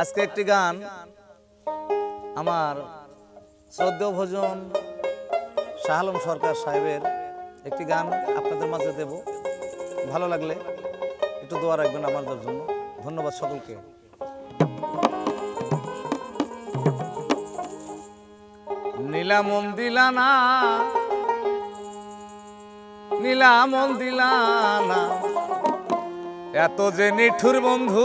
আজকে একটি গান আমার শ্রদ্ধেয় ভোজন শাহ আলম সরকার সাহেবের একটি গান আপনাদের মাঝে দেব। ভালো লাগলে একটু দোয়া রাখবেন আমাদের জন্য। ধন্যবাদ সকলকে। নীলামন দিলানা নীলামন দিলানা এত যে নিঠুর বন্ধু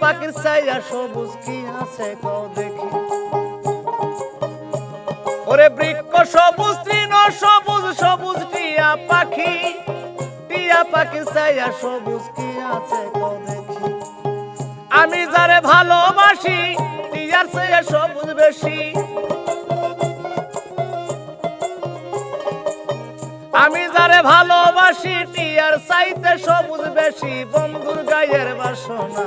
পাখির সাইয়া সবুজ কি আছে দেখি। ওরে বৃক্ষ সবুজ, তৃণ সবুজ সবুজ টিয়া পাখি। টিয়া পাখির সাইয়া সবুজ কি আছে দেখি। আমি যারে ভালোবাসি, টিয়ার সাইয়া সবুজ বেশি। আমি যারে ভালোবাসি, টিয়ার চাইতে সবুজ বেশি। বন্ধুর গায়ের বাসনা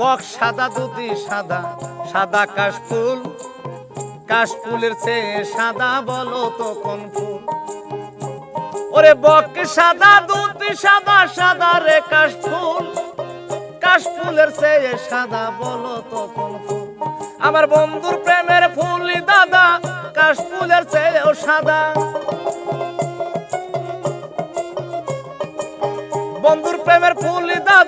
বক সাদা দুটি সাদা সাদা কাশফুল। কাশফুলের চেয়ে সাদা বলো তো কোন ফুল? ওরে বক সাদা দুটি সাদা সাদা রে কাশফুল। কাশফুলের চেয়ে সাদা বলো তো কোন ফুল? আমার বন্ধুর প্রেমের ফুলি দাদা, কাশফুলের চেয়েও সাদা। বন্ধুর প্রেমের ফুলি দাদা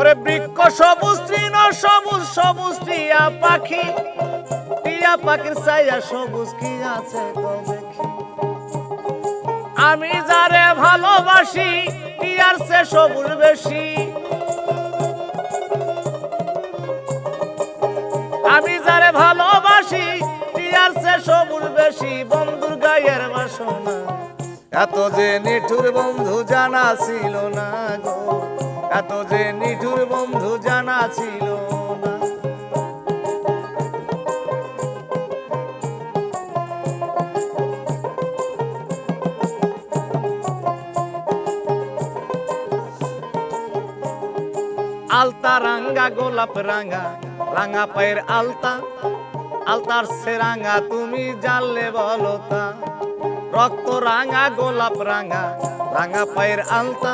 ওরে বৃক্ষ সবুজ, তৃণ সবুজ সবুজ, টিয়া পাখি। টিয়া পাখির সবুজ, কি আছে আমি যারে ভালোবাসি, টিয়ার সে সবুজ বেশি। আমি যারে ভালোবাসি, টিয়ার সে সবুজ বেশি। বন্ধুর গায়ের বাসনা। এত যে নিঠুর বন্ধু জানা ছিল না এত যে নিঠুর বন্ধু জানা ছিল আলতা রাঙ্গা, গোলাপ রাঙ্গা রাঙ্গা পায়ের আলতা। আলতার সে রাঙ্গা তুমি জানলে বলো তা। রক্ত রাঙা গোলাপ রাঙ্গা রাঙা পায়ের আলতা।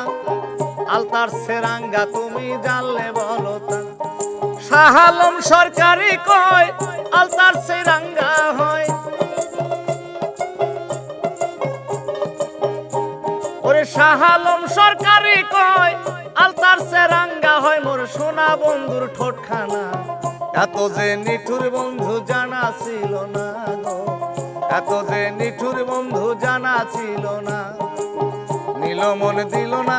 আলতার সে রাঙ্গা তুমি জানলে বলো তা। শাহালম সরকারি কয়, আলতার সে রাঙ্গা হয়। ওরে শাহালম সরকারি কয়, আলতার সে রাঙ্গা হয় মোর সোনা বন্ধুর ঠোঁটখানা। এত যে নিঠুর বন্ধু জানা ছিল না গো। এত যে নিঠুর বন্ধু জানা ছিল না। নীল মনে দিল না